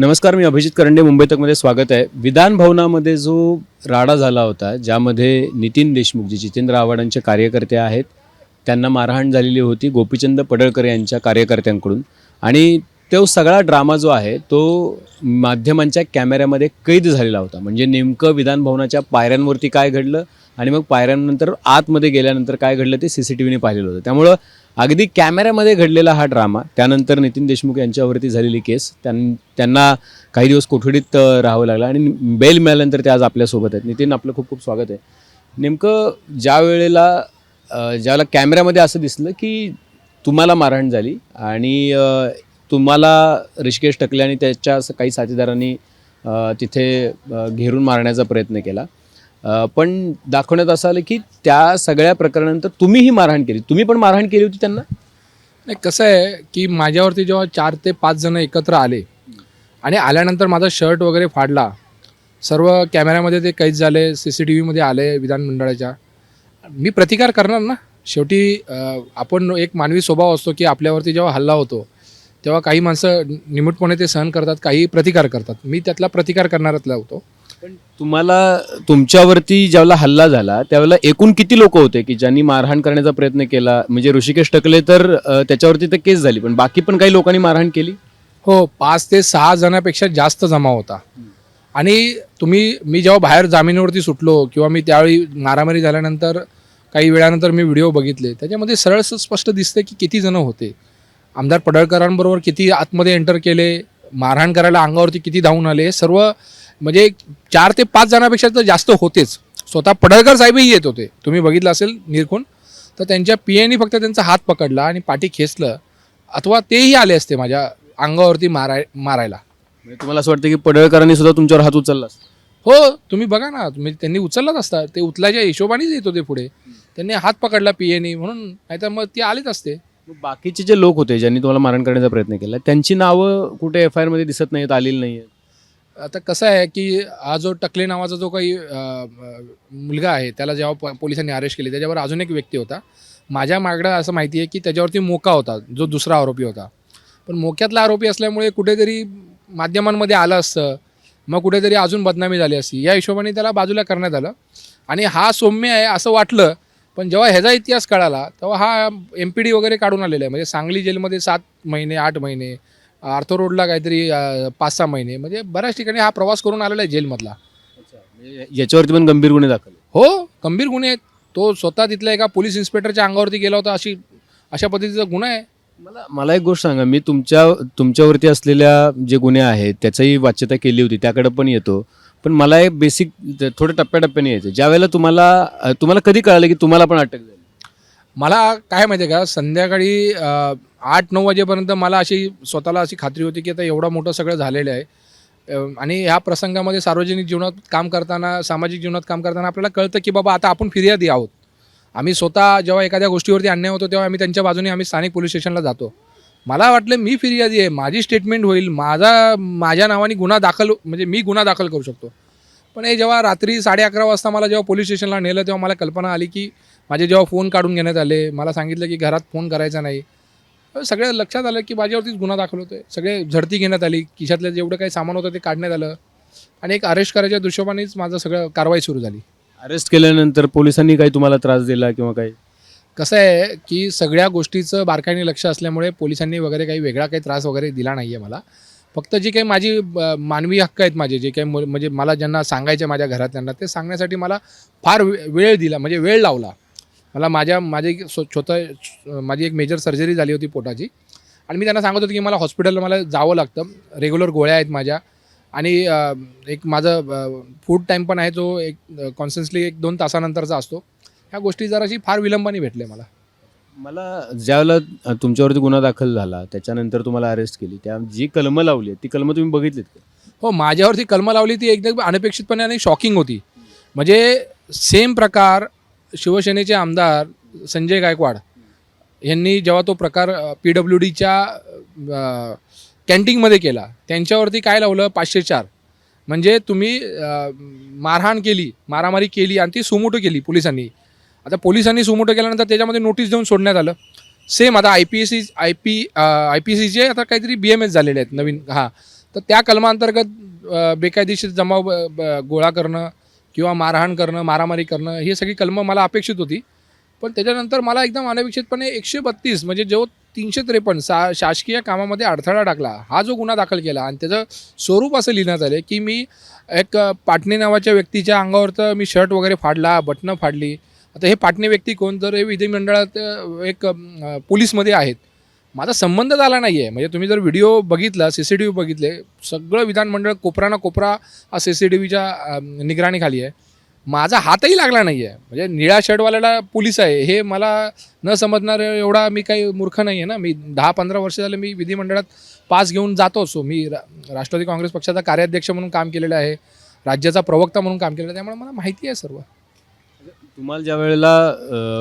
नमस्कार मी अभिजित करंडे मुंबई तकमध्ये स्वागत आहे. विधान भवनामध्ये जो राडा झाला होता ज्यामध्ये नितीन देशमुख जे जितेंद्र आव्हाडांचे कार्यकर्ते आहेत त्यांना मारहाण झालेली होती गोपीचंद पडळकर यांच्या कार्यकर्त्यांकडून. आणि तो सगळा ड्रामा जो आहे तो माध्यमांच्या कॅमेऱ्यामध्ये कैद झालेला होता. म्हणजे नेमकं विधान भवनाच्या पायऱ्यांवरती काय घडलं आणि मग पायऱ्यांनंतर आतमध्ये गेल्यानंतर काय घडलं ते सी सी टी व्हीने पाहिलेलं होतं. त्यामुळं अगदी कॅमेऱ्यामध्ये घडलेला हा ड्रामा त्यानंतर नितीन देशमुख यांच्यावरती झालेली केस त्यां त्यांना काही दिवस कोठडीत राहावं लागलं आणि बेल मिळाल्यानंतर ते आज आपल्यासोबत आहेत. नितीन आपलं खूप खूप स्वागत आहे. नेमकं ज्या वेळेला ज्यावेळेला कॅमेऱ्यामध्ये असं दिसलं की तुम्हाला मारहाण झाली आणि तुम्हाला ऋषिकेश टकले आणि त्याच्या असं काही साथीदारांनी तिथे घेरून मारण्याचा प्रयत्न केला पण दाखवण्यात असं आलं की त्या सगळ्या प्रकरणानंतर तुम्हीही मारहाण केली. तुम्ही पण मारहाण केली होती त्यांना? नाही कसं आहे की माझ्यावरती जेव्हा चार ते पाच जण एकत्र आले आणि आल्यानंतर माझा शर्ट वगैरे फाडला सर्व कॅमेऱ्यामध्ये ते कैद झाले सी सी टी व्हीमध्ये आले विधानमंडळाच्या मी प्रतिकार करणार ना? शेवटी आपण एक मानवी स्वभाव असतो की आपल्यावरती जेव्हा हल्ला होतो तेव्हा काही माणसं निमूटपणे ते सहन करतात काही प्रतिकार करतात. मी त्यातला प्रतिकार करणारातला होतो. पण तुम्हाला तुमच्यावरती ज्यावेळेला हल्ला झाला त्यावेळेला एकूण किती लोक होते की ज्यांनी मारहाण करण्याचा प्रयत्न केला? म्हणजे ऋषिकेश टकले तर अ, त्याच्यावरती तर केस झाली पण बाकी पण काही लोकांनी मारहाण केली? हो पाच ते सहा जणांपेक्षा जास्त जमा होता. आणि तुम्ही मी जेव्हा बाहेर जामिनीवरती सुटलो किंवा मी त्यावेळी मारामारी झाल्यानंतर काही वेळानंतर मी व्हिडिओ बघितले त्याच्यामध्ये सरळ स- स्पष्ट दिसते की किती जण होते. आमदार पडळकरांबरोबर किती आतमध्ये एंटर केले मारहाण करायला अंगावरती किती धावून आले हे सर्व म्हणजे चार ते पाच जणांपेक्षा तर जास्त होतेच. स्वतः पडळकर साहेबही येत होते. तुम्ही बघितलं असेल निरखून. तर त्यांच्या पियानी फक्त त्यांचा हात पकडला आणि पाठी खेचलं. अथवा तेही आले असते माझ्या अंगावरती माराय मारायला. म्हणजे तुम्हाला असं वाटतं की पडळकरांनी सुद्धा तुमच्यावर हात उचलला? हो तुम्ही बघा ना. तुम्ही त्यांनी उचललाच असता. ते उचलायच्या हिशोबानेच येत होते पुढे. त्यांनी हात पकडला पीएनी म्हणून. नाहीतर मग ती आलीच असते. बाकीचे जे लोक होते ज्यांनी तुम्हाला मारहाण करण्याचा प्रयत्न केला त्यांची नावं कुठे एफ आयमध्ये दिसत नाहीत आलेली नाही आता कसं आहे की हा जो टकले नावाचा जो काही मुलगा आहे त्याला जेव्हा प- पोलिसांनी अरेस्ट केले त्याच्यावर अजून एक व्यक्ती होता. माझ्या मागडं असं माहिती आहे की त्याच्यावरती मोका होता जो दुसरा आरोपी होता. पण मोक्यातला आरोपी असल्यामुळे कुठेतरी माध्यमांमध्ये आलं असतं मग कुठेतरी अजून बदनामी झाली असती. या हिशोबाने त्याला बाजूला करण्यात आलं. आणि हा सौम्य आहे असं वाटलं पण जेव्हा ह्याचा इतिहास कळाला तेव्हा हा एम पी डी वगैरे काढून आलेला आहे. म्हणजे सांगली जेलमध्ये सात महिने आठ महिने आर्थो रोडला काहीतरी पाच सहा महिने. म्हणजे बऱ्याच ठिकाणी हा प्रवास करून आलेला आहे जेलमधला. म्हणजे याच्यावरती पण गंभीर गुन्हे दाखल हो गंभीर गुन्हे आहेत. तो स्वतः तिथल्या एका पोलीस इन्स्पेक्टरच्या अंगावरती गेला होता. अशी अशा पद्धतीचा गुन्हा आहे. मला मला एक गोष्ट सांगा. मी तुमच्या तुमच्यावरती असलेल्या जे गुन्हे आहेत त्याचाही वाच्यता केली होती. त्याकडे पण येतो. पण मला एक बेसिक थोडं टप्प्याटप्प्याने यायचं ज्या वेळेला तुम्हाला तुम्हाला कधी कळालं की तुम्हाला पण अटक झाली? मला काय माहिती आहे का संध्याकाळी आठ नऊ वाजेपर्यंत मला अशी स्वतःला अशी खात्री होती की आता एवढं मोठं सगळं झालेलं आहे. आणि ह्या प्रसंगामध्ये सार्वजनिक जीवनात काम करताना सामाजिक जीवनात काम करताना आपल्याला कळतं की बाबा आता आपण फिर्यादी आहोत. आम्ही स्वतः जेव्हा एखाद्या गोष्टीवरती अन्याय होतो तेव्हा आम्ही त्यांच्या बाजूने आम्ही स्थानिक पोलीस स्टेशनला जातो. मला वाटलं मी फिर्यादी आहे माझी स्टेटमेंट होईल माझा माझ्या नावाने गुन्हा दाखल म्हणजे मी गुन्हा दाखल करू शकतो. पण हे जेव्हा रात्री साडे अकरा वाजता मला जेव्हा पोलीस स्टेशनला नेलं तेव्हा मला कल्पना आली की माझे जेव्हा फोन काढून घेण्यात आले मला सांगितलं की घरात फोन करायचा नाही. सगळं लक्षात आलं की माझ्यावरतीच गुन्हा दाखल होतोय. सगळे झडती घेण्यात आली खिशातलं जेवढं काही सामान होतं ते काढण्यात आलं आणि एक अरेस्ट करायच्या दृष्टिकोनानेच माझं सगळं कारवाई सुरू झाली. अरेस्ट केल्यानंतर पोलिसांनी काही तुम्हाला त्रास दिला किंवा काही? कसं आहे की सगळ्या गोष्टीचं बारकाईने लक्ष असल्यामुळे पोलिसांनी वगैरे काही वेगळा काही त्रास वगैरे दिला नाही आहे मला. फक्त जी काही माझी मानवी हक्क आहेत माझे जे काही म्हणजे मला ज्यांना सांगायचे माझ्या घरातल्यांना ते सांगण्यासाठी मला फार वे- वेळ दिला म्हणजे वेळ लावला. मला माझ्या माझे एक स्व- छोटं माझी एक मेजर सर्जरी झाली होती पोटाची. आणि मी त्यांना सांगत होतो की मला हॉस्पिटलला मला जावं लागतं. रेग्युलर गोळ्या आहेत माझ्या. आणि एक माझं फूड टाईम पण आहे जो एक कॉन्स्टन्सली एक दोन तासानंतरचा असतो. ह्या गोष्टी जराशी फार विलंबाने भेटले मला. मला ज्यावेळेला तुमच्यावरती गुन्हा दाखल झाला त्याच्यानंतर तुम्हाला अरेस्ट केली त्या जी कलमं लावली ती कलमं तुम्ही बघितलीत का? हो माझ्यावरती कलमं लावली ती एकदम अनपेक्षितपणे आणि शॉकिंग होती. म्हणजे सेम प्रकार शिवसेनेचे आमदार संजय गायकवाड यांनी जेव्हा तो प्रकार पी डब्ल्यू डीच्या कॅन्टीनमध्ये केला त्यांच्यावरती काय लावलं? पाचशे चार. म्हणजे तुम्ही मारहाण केली मारामारी केली आणि ती सुमोटो केली पोलिसांनी. आता पोलिसांनी सुमोटो केल्यानंतर त्याच्यामध्ये नोटीस देऊन सोडण्यात आलं. सेम आता I P S C I P I P सीचे आता काहीतरी बी एम एस झालेले आहेत नवीन. हां. तर त्या कलमांतर्गत बेकायदेशीर जमाव गोळा करणं किंवा मारहाण करणं मारामारी करणं ही सगळी कलमं मला अपेक्षित होती. पण त्याच्यानंतर मला एकदम अनपेक्षितपणे एकशे बत्तीस म्हणजे जो तीनशे त्रेपन्न सा शासकीय कामामध्ये अडथळा टाकला हा जो गुन्हा दाखल केला आणि त्याचं स्वरूप असं लिहिण्यात आलं की मी एक पाटणे नावाच्या व्यक्तीच्या अंगावरचं मी शर्ट वगैरे फाडला बटणं फाडली. आता हे पाटणे व्यक्ती कोण? तर हे विधिमंडळात एक पोलीसमध्ये आहेत. माझा संबंध झाला नाही आहे म्हणजे तुम्ही जर व्हिडिओ बघितला सी सी टी व्ही बघितले सगळं विधानमंडळ कोपरा ना कोपरा हा सी सी टी व्हीच्या निगराणीखाली आहे. माझा हातही लागला नाही आहे म्हणजे निळ्या शर्टवाल्याला पोलीस आहे हे मला न समजणार एवढा मी काही मूर्ख नाही आहे ना. मी दहा पंधरा वर्ष झाले मी विधिमंडळात पास घेऊन जातो असो मी रा राष्ट्रवादी काँग्रेस पक्षाचा कार्याध्यक्ष म्हणून काम केलेलं आहे राज्याचा प्रवक्ता म्हणून काम केलेलं आहे त्यामुळे मला माहिती आहे सर्व. तुम्हाला ज्या वेळेला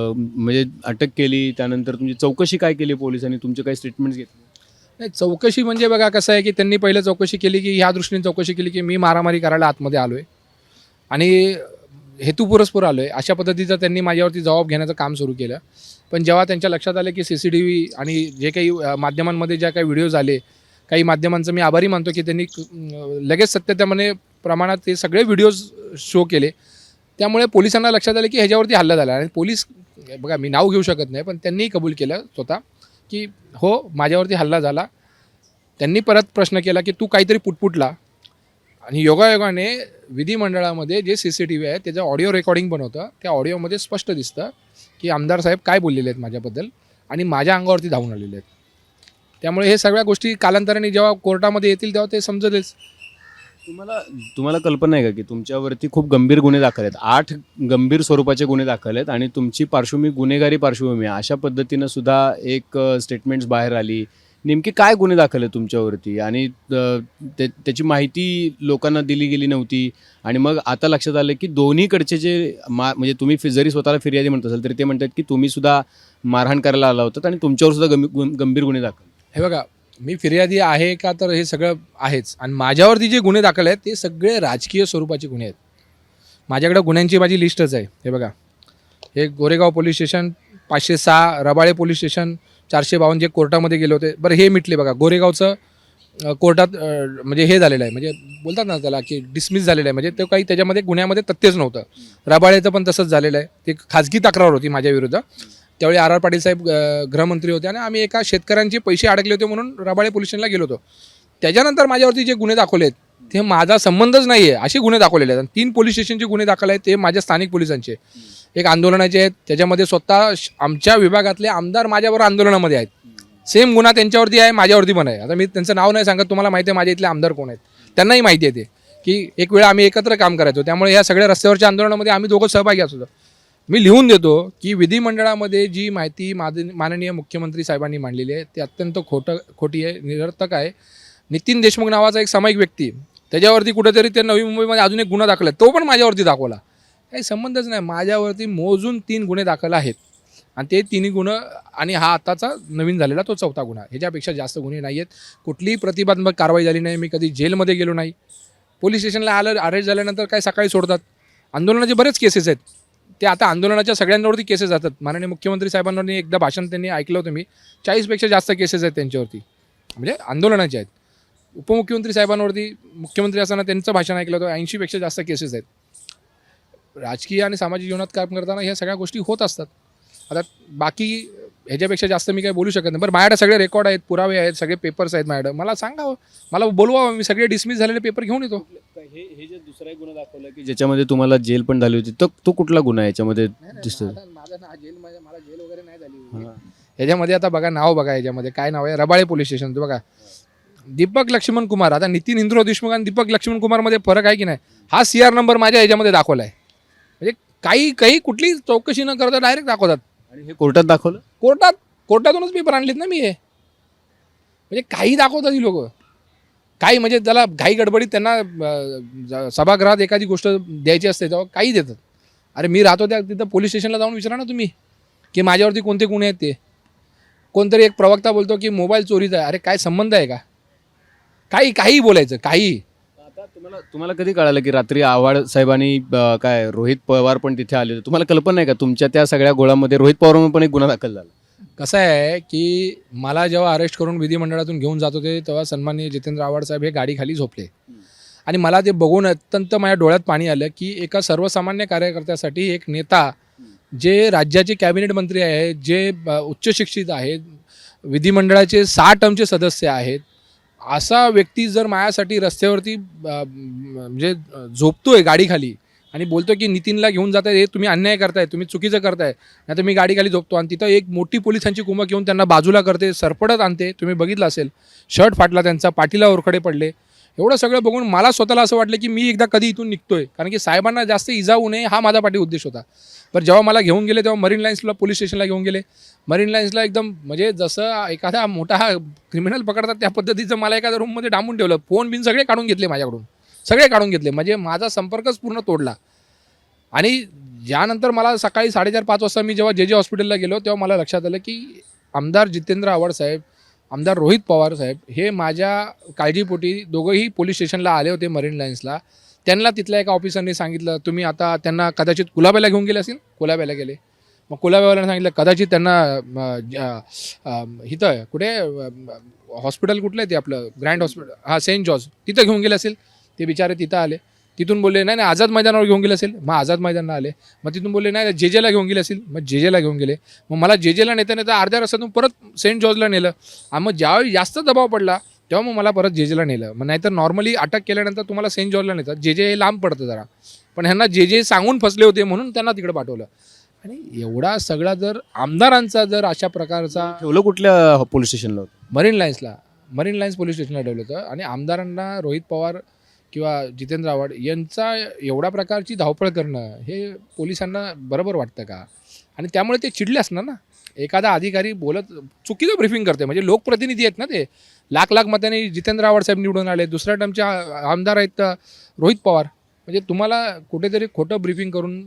म्हणजे अटक केली त्यानंतर तुमची चौकशी काय केली पोलिसांनी? तुमचे काही स्टेटमेंट्स घेतले? नाही चौकशी म्हणजे बघा कसं आहे की त्यांनी पहिले चौकशी केली की ह्या दृष्टीने चौकशी केली की मी मारामारी करायला आतमध्ये आलो आहे आणि हेतुपुरस्पूर आलो आहे अशा पद्धतीचं त्यांनी माझ्यावरती जबाब घेण्याचं काम सुरू केलं. पण जेव्हा त्यांच्या लक्षात आलं की सी सी टी व्ही आणि जे काही माध्यमांमध्ये ज्या काही व्हिडिओज आले काही माध्यमांचं मी आभारी मानतो की त्यांनी लगेच सत्यतेमध्ये प्रमाणात ते सगळे व्हिडिओज शो केले. त्यामुळे पोलिसांना लक्षात आलं की ह्याच्यावरती हल्ला झाला. आणि पोलीस बघा मी नाव घेऊ शकत नाही पण त्यांनीही कबूल केलं स्वतः की हो माझ्यावरती हल्ला झाला. त्यांनी परत प्रश्न केला की तू काहीतरी पुटपुटला. आणि योगायोगाने विधिमंडळामध्ये जे सी सी टी व्ही आहे त्याचं ऑडिओ रेकॉर्डिंग पण होतं. त्या ऑडिओमध्ये स्पष्ट दिसतं की आमदार साहेब काय बोललेले आहेत माझ्याबद्दल आणि माझ्या अंगावरती धावून आलेले आहेत. त्यामुळे हे सगळ्या गोष्टी कालांतराने जेव्हा कोर्टामध्ये येतील तेव्हा ते समजेलच तुम्हाला तुम्हाला कल्पना आहे का की तुमच्यावरती खूप गंभीर गुन्हे दाखल आहेत? आठ गंभीर स्वरूपाचे गुन्हे दाखल आहेत आणि तुमची पार्श्वभूमी गुन्हेगारी पार्श्वभूमी आहे. अशा पद्धतीनं सुद्धा एक स्टेटमेंट्स बाहेर आली. नेमके काय गुन्हे दाखल आहेत तुमच्यावरती? आणि अ, ते त्याची माहिती लोकांना दिली गेली नव्हती. आणि मग आता लक्षात आलं की दोन्हीकडचे जे मा म्हणजे तुम्ही फि- जरी स्वतःला फिर्यादी म्हणत असाल तरी ते म्हणतात की तुम्ही सुद्धा मारहाण करायला आला होतात आणि तुमच्यावर सुद्धा गंभीर गंभीर गुन्हे दाखल. हे बघा मी फिर्यादी आहे का तर हे सगळं आहेच. आणि माझ्यावरती जे गुन्हे दाखल आहेत ते सगळे राजकीय स्वरूपाचे गुन्हे आहेत. माझ्याकडे गुन्ह्यांची माझी लिस्टच आहे. हे बघा. हे गोरेगाव पोलीस स्टेशन पाचशे सहा रबाळे पोलीस स्टेशन चारशे बावन्न जे कोर्टामध्ये गेले होते. बरं हे मिटले बघा. गोरेगावचं कोर्टात म्हणजे हे झालेलं आहे. म्हणजे बोलतात ना त्याला की डिसमिस झालेलं आहे. म्हणजे ते काही त्याच्यामध्ये गुन्ह्यामध्ये तथ्यच नव्हतं. रबाळेचं पण तसंच झालेलं आहे. ते खाजगी तक्रार होती माझ्या विरुद्ध. त्यावेळी आर आर पाटील साहेब गृहमंत्री होते आणि आम्ही एका शेतकऱ्यांचे पैसे अडकले होते म्हणून रबाळे पोलीस स्टेशनला गेलो होतो. त्याच्यानंतर माझ्यावरती जे गुन्हे दाखवले आहेत ते माझा संबंधच नाही आहे असे गुन्हे दाखवलेले आहेत. आणि तीन पोलीस स्टेशनचे गुन्हे दाखल आहेत ते माझ्या स्थानिक पोलिसांचे एक आंदोलनाचे आहेत त्याच्यामध्ये स्वतः श- आमच्या विभागातले आमदार माझ्याबरोबर आंदोलनामध्ये आहेत. सेम गुन्हा त्यांच्यावरती आहे माझ्यावरती पण आहे. आता मी त्यांचं नाव नाही सांगत तुम्हाला माहिती आहे माझ्या इथले आमदार कोण आहेत? त्यांनाही माहिती आहे ते की एक वेळा आम्ही एकत्र काम करायचो. त्यामुळे या सगळ्या रस्त्यावरच्या आंदोलनामध्ये आम्ही दोघं सहभागी असतो मी लिहून देतो की विधिमंडळामध्ये जी माहिती माद माननीय मुख्यमंत्री साहेबांनी मांडलेली आहे ती अत्यंत खोटं खोटी आहे निरर्थक आहे. नितीन देशमुख नावाचा एक सामायिक व्यक्ती त्याच्यावरती कुठेतरी ते नवी मुंबईमध्ये अजून एक गुन्हा दाखल आहे तो पण माझ्यावरती दाखवला. काही संबंधच नाही माझ्यावरती मोजून तीन गुन्हे दाखल आहेत. आणि ते तिन्ही गुन्हे आणि हा आताचा नवीन झालेला तो चौथा गुन्हा ह्याच्यापेक्षा जास्त गुन्हे नाही आहेत कुठलीही प्रतिबंधक कारवाई झाली नाही मी कधी जेलमध्ये गेलो नाही. पोलीस स्टेशनला आलं अरेस्ट झाल्यानंतर काय सकाळी सोडतात? आंदोलनाचे बरेच केसेस आहेत. ते आता आंदोलनाच्या सगळ्यांवरती केसेस जातात. माननीय मुख्यमंत्री साहेबांवरती एकदा भाषण त्यांनी ऐकलं होतं मी. चाळीसपेक्षा जास्त केसेस आहेत त्यांच्यावरती. म्हणजे आंदोलनाचे आहेत. उपमुख्यमंत्री साहेबांवरती मुख्यमंत्री असताना त्यांचं भाषण ऐकलं होतं. ऐंशीपेक्षा जास्त केसेस आहेत. राजकीय आणि सामाजिक जीवनात काम करताना ह्या सगळ्या गोष्टी होत असतात. आता बाकी ह्याच्यापेक्षा जास्त मी काही बोलू शकत नाही. बरं माझ्याकडे सगळे रेकॉर्ड आहेत पुरावे आहेत सगळे पेपर्स आहेत माझ्याकडे. मला सांगावं मला बोलवावं मी सगळे डिसमिस झालेले पेपर घेऊन येतो. हे हे जे दुसरा गुन्हा दाखवला की ज्याच्यामध्ये तुम्हाला जेल पण झाली होती तो तो कुठला गुन्हा आहे याच्यामध्ये दिसतो माझं ना जेल मला जेल वगैरे नाही झाली ह्याच्यामध्ये आता बघा नाव बघा ह्याच्यामध्ये. काय नाव आहे? रबाळे पोलीस स्टेशन बघा. दीपक लक्ष्मण कुमार. आता नितीन इंद्रो देशमुख आणि दीपक लक्ष्मण कुमारमध्ये फरक आहे की नाही? हा सी आर नंबर माझ्या ह्याच्यामध्ये दाखवला आहे म्हणजे काही काही कुठली चौकशी न करता डायरेक्ट दाखवतात. आणि हे कोर्टात दाखवलं? कोर्टात कोर्टातूनच पेपर आणलेत ना मी हे. म्हणजे काही दाखवतात ही लोक. काही म्हणजे त्याला घाई गडबडीत त्यांना ज- सभागृहात एखादी गोष्ट द्यायची असते तेव्हा काही देतात. अरे मी राहतो त्या तिथं पोलीस स्टेशनला जाऊन विचारा ना तुम्ही की माझ्यावरती कोणते गुन्हे आहेत ते. कोणतरी एक प्रवक्ता बोलतो की मोबाईल चोरीचा आहे. अरे काय संबंध आहे का? काही काही बोलायचं काही. तुम्हाला तुम्हाला कधी कळालं की रात्री आव्हाड साहेबांनी अं, काय रोहित पवार पण तिथे आले होते? तुम्हाला कल्पना आहे का? तुमच्या त्या सगळ्या गोळामध्ये रोहित पवार पण एक गुन्हा दाखल झाला. कसं आहे की मला जेव्हा अरेस्ट करून विधिमंडळातून घेऊन जात होते तेव्हा सन्माननीय जितेंद्र आव्हाड साहेब हे गाडीखाली झोपले. आणि मला ते बघून अत्यंत माझ्या डोळ्यात पाणी आलं की एका सर्वसामान्य कार्यकर्त्यासाठी एक नेता जे राज्याचे कॅबिनेट मंत्री आहेत जे अ, उच्च शिक्षित आहेत विधिमंडळाचे सहा टर्मचे सदस्य आहेत असा व्यक्ती जर माझ्यासाठी रस्त्यावरती म्हणजे झोपतोय गाडीखाली आणि बोलतो की नितीनला घेऊन जाताय हे तुम्ही अन्याय करताय तुम्ही चुकीचं करताय नाही तर मी गाडीखाली झोपतो आणि तिथं एक मोठी पोलिसांची कुमक घेऊन त्यांना बाजूला करते सरपडत आणते तुम्ही बघितलं असेल शर्ट फाटला त्यांचा पाठीला ओरखडे पडले. एवढं सगळं बघून मला स्वतःला असं वाटलं की मी एकदा कधी इथून निघतोय कारण की साहेबांना जास्त इजा होऊ नये हा माझा पाठी उद्देश होता. पण जेव्हा मला घेऊन गेले तेव्हा मरीन लाईन्सला पोलीस स्टेशनला घेऊन गेले. मरीन लाईन्सला एकदम म्हणजे जसं एखादा मोठा क्रिमिनल पकडतात त्या पद्धतीचं मला एखाद्या रूममध्ये डांबून ठेवलं. फोन बिन सगळे काढून घेतले माझ्याकडून. सगळे काढून घेतले. म्हणजे माझा संपर्कच पूर्ण तोडला. आणि ज्यानंतर मला सकाळी साडेचार पाच वाजता मी जेव्हा जे जे हॉस्पिटलला गेलो तेव्हा मला लक्षात आलं की आमदार जितेंद्र आव्हाड साहेब आमदार रोहित पवार साहेब हे माझ्या काळजीपोटी दोघंही पोलीस स्टेशनला आले होते मरीन लाईन्सला त्यांना तिथल्या एका ऑफिसरने सांगितलं तुम्ही आता त्यांना कदाचित कुलाब्याला घेऊन गेले असेल कुलाब्याला गेले. मग कुलाब्यावाल्यानं सांगितलं कदाचित त्यांना इथं कुठे हॉस्पिटल कुठलं आहे ते आपलं? ग्रँड हॉस्पिटल हां सेंट जॉर्ज तिथं घेऊन गेले असेल ते बिचारे तिथं आले. तिथून बोलले नाही नाही आझाद मैदानावर घेऊन गेले असेल. मग आझाद मैदानाला आले. मग तिथून बोलले नाही जे जेला घेऊन गेले असेल. मग जे जेला घेऊन गेले. मग मला जे जेला नेता नेता अर्ध्या रस्त्यातून परत सेंट जॉर्जला नेलं. मग ज्यावेळी जास्त दबाव पडला तेव्हा मग मला परत जे जेला नेलं. मग नाहीतर नॉर्मली अटक केल्यानंतर तुम्हाला सेंट जॉर्जला नेतात. जे जे हे लांब पडतं जरा. पण ह्यांना जे जे सांगून फसले होते म्हणून त्यांना तिकडे पाठवलं. आणि एवढा सगळा जर आमदारांचा जर अशा प्रकारचा ठेवलं कुठल्या पोलीस स्टेशनला होतं? मरीन लाईन्सला मरीन लाईन्स पोलीस स्टेशनला ठेवलं होतं. आणि आमदारांना रोहित पवार किंवा जितेंद्र आव्हाड यांचा एवढ्या प्रकारची धावपळ करणं हे पोलिसांना बरोबर वाटतं का? आणि त्यामुळे ते चिडले असणार ना? एखादा अधिकारी बोलत चुकीचं ब्रिफिंग करते म्हणजे लोकप्रतिनिधी आहेत ना ते. लाख लाख मतांनी जितेंद्र आव्हाड साहेब निवडून आले. दुसऱ्या टर्मचे आमदार आहेत रोहित पवार. म्हणजे तुम्हाला कुठेतरी खोटं ब्रिफिंग करून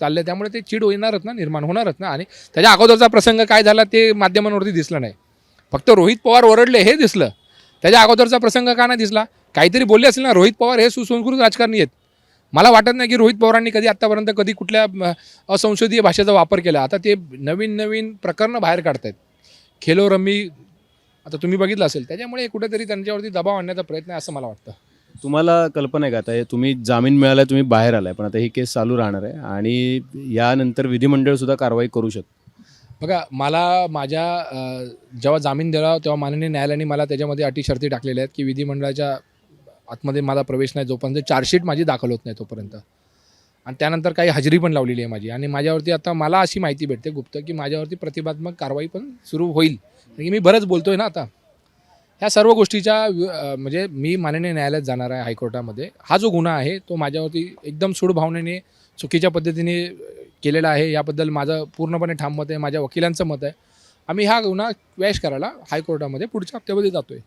चाललं त्यामुळे ते चीड होणारच ना निर्माण होणारच ना. आणि त्याच्या अगोदरचा प्रसंग काय झाला ते माध्यमांवरती दिसला नाही. फक्त रोहित पवार ओरडले हे दिसलं. त्याच्या अगोदरचा प्रसंग का नाही दिसला? काहीतरी बोलले असेल ना रोहित पवार हे सुसंस्कृत राजकारणी आहेत. मला वाटत नाही की रोहित पवारांनी कधी आत्तापर्यंत कधी कुठल्या असंसदीय भाषेचा वापर केला. आता ते नवीन नवीन प्रकरणं बाहेर काढतायत. खेलो रम्मी आता तुम्ही बघितलं असेल त्याच्यामुळे कुठेतरी त्यांच्यावरती दबाव आणण्याचा प्रयत्न आहे असं मला वाटतं. तुम्हाला कल्पना आहे का? आता हे तुम्ही जामीन मिळाला तुम्ही बाहेर आलाय पण आता ही केस चालू राहणार आहे आणि यानंतर विधिमंडळ सुद्धा कारवाई करू शकतं. बघा मला माझ्या जेव्हा जामीन दिला तेव्हा माननीय न्यायालयाने मला त्याच्यामध्ये अटी शर्ती टाकलेल्या आहेत की विधिमंडळाच्या आतमध्ये मला प्रवेश नाही जोपर्यंत चार्जशीट माझी दाखल होत नाही तोपर्यंत. आणि त्यानंतर काही हजेरी पण लावलेली आहे माझी. आणि माझ्यावरती आता मला अशी माहिती भेटते गुप्त की माझ्यावरती प्रतिबात्मक कारवाई पण सुरू होईल. की मी बरंच बोलतोय ना आता. ह्या सर्व गोष्टीच्या म्हणजे मी माननीय न्यायालयात जाणार आहे हायकोर्टामध्ये. हा जो गुन्हा आहे तो माझ्यावरती एकदम सूडभावनेने चुकीच्या पद्धतीने केलेला आहे. याबद्दल माझं पूर्णपणे ठाम मत आहे माझ्या वकिलांचं मत आहे. आम्ही हा गुन्हा क्वॅश करायला हायकोर्टामध्ये पुढच्या हप्त्यामध्ये जातो आहे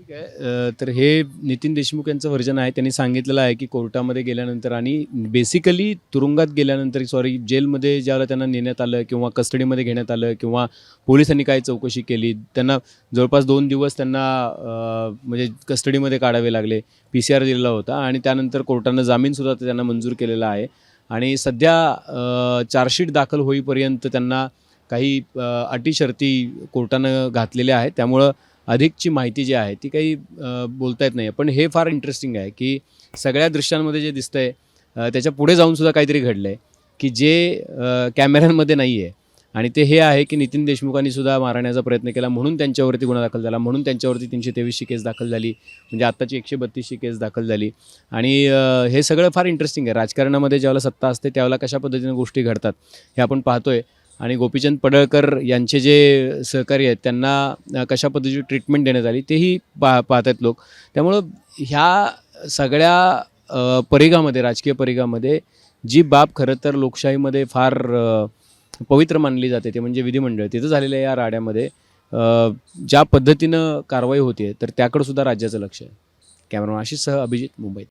ठीक आहे. तर हे नितीन देशमुख यांचं व्हर्जन आहे. त्यांनी सांगितलेलं आहे की कोर्टामध्ये गेल्यानंतर आणि बेसिकली तुरुंगात गेल्यानंतर सॉरी जेलमध्ये ज्याला त्यांना नेण्यात आलं किंवा कस्टडीमध्ये घेण्यात आलं किंवा पोलिसांनी काय चौकशी केली त्यांना जवळपास दोन दिवस त्यांना म्हणजे कस्टडीमध्ये काढावे लागले पी सी आर दिलेला होता आणि त्यानंतर कोर्टानं जामीनसुद्धा त्यांना मंजूर केलेला आहे. आणि सध्या चार्जशीट दाखल होईपर्यंत त्यांना काही अटी शर्ती कोर्टानं घातलेल्या आहेत. त्यामुळं अधिकची माहिती जी आहे ती काही बोलता येत नाही पण हे फार इंटरेस्टिंग आहे की सगळ्या दृश्यांमध्ये जे दिसतंय त्याच्या पुढे जाऊन सुद्धा काहीतरी घडलं आहे की जे कॅमेऱ्यांमध्ये नाही आहे आणि ते हे आहे की नितीन देशमुखांनी सुद्धा मारण्याचा प्रयत्न केला म्हणून त्यांच्यावरती गुन्हा दाखल झाला म्हणून त्यांच्यावरती तीनशे तेवीसची केस दाखल झाली म्हणजे आत्ताची एकशे बत्तीसची केस दाखल झाली. आणि हे सगळं फार इंटरेस्टिंग आहे. राजकारणामध्ये ज्यावेळेला सत्ता असते त्यावेळेला कशा पद्धतीने गोष्टी घडतात हे आपण पाहतोय. आणि गोपीचंद पडळकर यांचे जे सहकारी आहेत त्यांना कशा पद्धतीची ट्रीटमेंट देण्यात आली तेही पा पाहत आहेत लोक. त्यामुळं ह्या सगळ्या परिघामध्ये राजकीय परिघामध्ये जी बाब खरं तर लोकशाहीमध्ये फार पवित्र मानली जाते ते म्हणजे विधिमंडळ. तिथं झालेल्या या राड्यामध्ये ज्या पद्धतीनं कारवाई होते तर त्याकडं सुद्धा राज्याचं लक्ष आहे. कॅमेरा आशिषसह अभिजित मुंबईत.